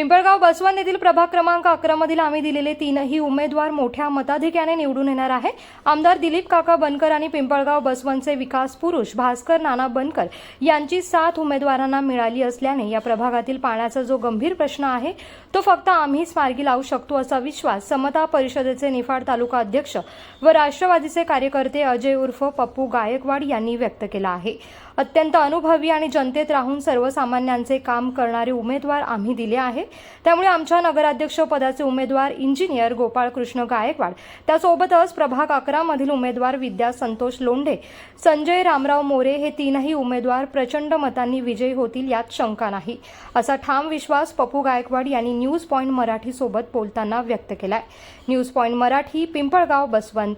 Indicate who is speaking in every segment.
Speaker 1: पिंपळगाव बसवन येथील प्रभाग क्रमांक अकरा मधील आम्ही दिलेले तीनही उमेदवार मोठ्या मताधिक्याने निवडून येणार आहे. आमदार दिलीप काका बनकर आणि पिंपळगाव बसवनचे विकास पुरुष भास्कर नाना बनकर यांची सात उमेदवारांना मिळाली असल्याने या प्रभागातील पाण्याचा जो गंभीर प्रश्न आहे तो फक्त आम्हीच मार्गी लावू शकतो असा विश्वास समता परिषदेचे निफाड तालुका अध्यक्ष व राष्ट्रवादीचे कार्यकर्ते अजय उर्फ पप्पू गायकवाड यांनी व्यक्त केला आहे. अत्यंत अनुभवी आणि जनतेत राहून सर्वसामान्यांचे काम करणारे उमेदवार आम्ही दिले आहे. त्यामुळे आमच्या नगराध्यक्ष पदाचे उमेदवार इंजिनियर गोपाळ कृष्ण गायकवाड त्यासोबतच प्रभाग अकरामधील उमेदवार विद्या संतोष लोंढे संजय रामराव मोरे हे तीनही उमेदवार प्रचंड मतांनी विजयी होतील यात शंका नाही. असा ठाम विश्वास पप्पू गायकवाड यांनी न्यूज पॉईंट मराठीसोबत बोलताना व्यक्त केलाय. News point Marathi Pimpalgaon Baswant.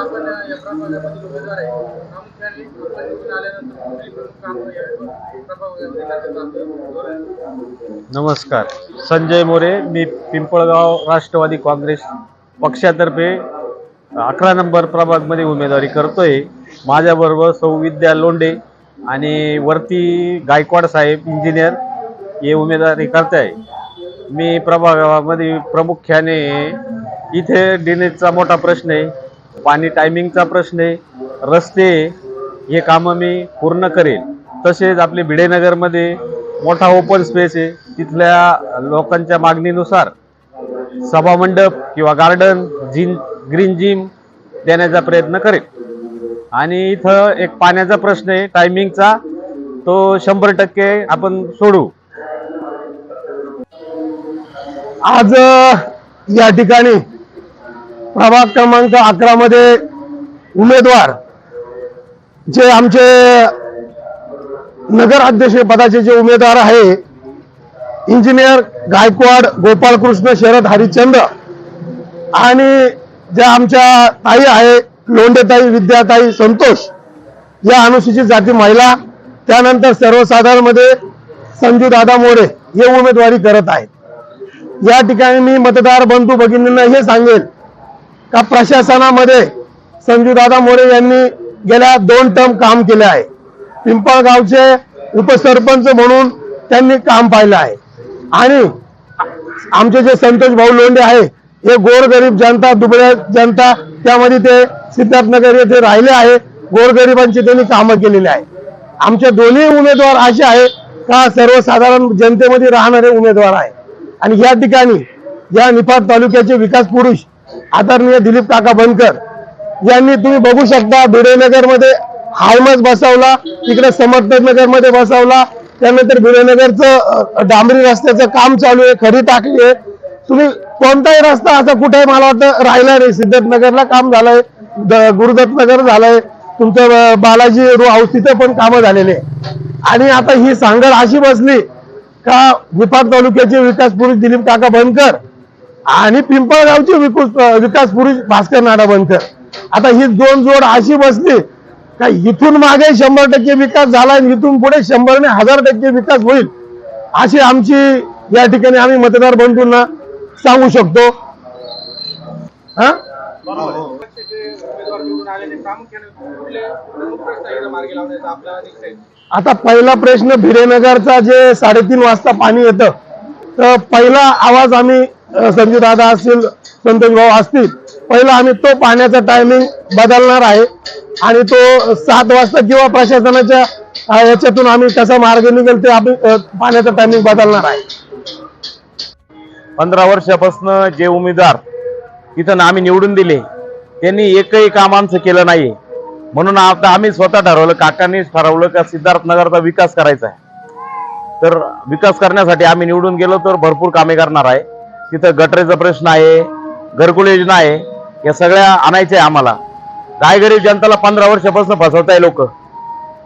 Speaker 2: आपण उमेदवार आहे. प्रामुख्याने आपण निवडून आल्यानंतर कुठली प्रमुख कामं या
Speaker 3: नमस्कार. संजय मोरे मी पिंपळगाव राष्ट्रवादी काँग्रेस पक्षातर्फे अकरा नंबर प्रभागमध्ये उमेदवारी करतोय. माझ्याबरोबर सौ विद्या आणि वरती गायकवाड साहेब इंजिनियर हे उमेदवारी करताय. मी प्रभागामध्ये प्रामुख्याने इथे ड्रेनेजचा मोठा प्रश्न आहे. पाणी टायमिंगचा प्रश्न आहे. रस्ते हे कामं मी पूर्ण करेन तसेच आपले भिडेनगरमध्ये मोठा ओपन स्पेस आहे. तिथल्या लोकांच्या मागणीनुसार सभामंडप किंवा गार्डन जिम ग्रीन जिम देण्याचा प्रयत्न करेन आणि इथं एक पाण्याचा प्रश्न आहे. टायमिंगचा तो शंभर टक्के आपण सोडू
Speaker 4: आज या ठिकाणी प्रभाग क्रमांक अकरा मध्ये उमेदवार जे आमचे नगराध्यक्ष पदाचे जे उमेदवार आहे इंजिनियर गायकवाड गोपाळकृष्ण शरद हरिश्चंद्र आणि ज्या आमच्या ताई आहे लोंडेताई विद्याताई संतोष या अनुसूचित जाती महिला त्यानंतर सर्वसाधारणमध्ये संजू दादा मोरे हे उमेदवारी करत आहेत. या ठिकाणी मी मतदार बंधू भगिनींना हे सांगेल का प्रशासनामध्ये संजूदादा मोरे यांनी गेल्या दोन टर्म काम केले आहे. पिंपळगावचे उपसरपंच म्हणून त्यांनी काम पाहिलं आहे. आणि आमचे जे संतोष भाऊ लोंढे आहे हे गोरगरीब जनता दुबळ्या जनता त्यामध्ये ते सिद्धार्थनगर येथे राहिले आहे. गोरगरिबांची त्यांनी कामं केलेली आहे. आमचे दोन्ही उमेदवार असे आहे का सर्वसाधारण जनतेमध्ये राहणारे उमेदवार आहे. आणि या ठिकाणी या निफाड तालुक्याचे विकास पुरुष आदरणीय दिलीप काका बनकर यांनी तुम्ही बघू शकता भिडेनगरमध्ये हायमस बसवला तिकडे समर्थनगरमध्ये बसवला. त्यानंतर भिडेनगरचं डांबरी रस्त्याचं काम चालू आहे खडी टाकली आहे. तुम्ही कोणताही रस्ता असा कुठे मला वाटतं राहिला नाही. सिद्धार्थनगरला काम झालंय द- झालंय तुमचं बालाजी रो हाऊस तिथे पण कामं झालेले आहे. आणि आता ही सांगड अशी बसली का निफाड तालुक्याचे विकास पुरुष दिलीप काका बनकर आणि पिंपळगावचे विकुस विकास पुरुष भास्कर नाडाबनकर आता ही दोन जोड अशी बसली का इथून मागे शंभर टक्के विकास झाला आणि इथून पुढे शंभरने हजार टक्के विकास होईल अशी आमची या ठिकाणी आम्ही मतदार बंधूंना सांगू शकतो. हा? आता पहिला प्रश्न भिरेनगरचा जे साडेतीन वाजता पाणी येतं तर पहिला आवाज आम्ही अ, संजू दादा असतील संतोष भाऊ असतील पहिला आम्ही तो पाण्याचा टायमिंग बदलणार आहे. आणि तो सात वाजता किंवा प्रशासनाच्या याच्यातून आम्ही कसा मार्ग निघेल ते आम्ही पाण्याचा टायमिंग बदलणार आहे.
Speaker 3: पंधरा वर्षापासून जे उमेदवार तिथं ना आम्ही निवडून दिले त्यांनी एकही काम आमचं केलं नाही म्हणून आता आम्ही स्वतः ठरवलं काकांनीच ठरवलं का सिद्धार्थ नगरचा विकास करायचा आहे. तर विकास करण्यासाठी आम्ही निवडून गेलो तर भरपूर कामे करणार आहे. तिथं गटरेचा प्रश्न आहे घरकुल योजना आहे या सगळ्या आणायच्या आहे आम्हाला. गायगरीब जनताला पंधरा वर्षापासून फसवताय लोक.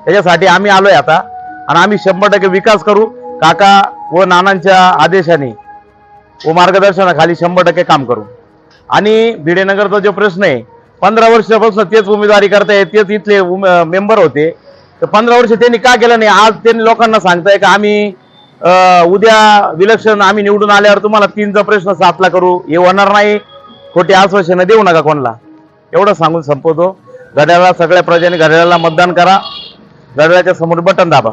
Speaker 3: त्याच्यासाठी आम्ही आलोय आता. आणि आम्ही शंभर टक्के विकास करू. काका व नानांच्या आदेशाने व मार्गदर्शनाखाली शंभर टक्के काम करू. आणि भिडेनगरचा जो प्रश्न आहे पंधरा वर्षापासून तेच उमेदवारी करताय तेच इथले मेंबर होते. तर पंधरा वर्ष त्यांनी का केलं नाही? आज त्यांनी लोकांना सांगताय का आम्ही उद्या विलक्षण आम्ही निवडून आल्यावर तुम्हाला तीनचा प्रश्न सातला करू. हे होणार नाही. खोटी आश्वासनं देऊ नका कोणाला. एवढं सांगून संपवतो. घड्याळाला सगळ्या प्रजाने घड्याळाला मतदान करा. घड्याळाच्या समोर बटन दाबा.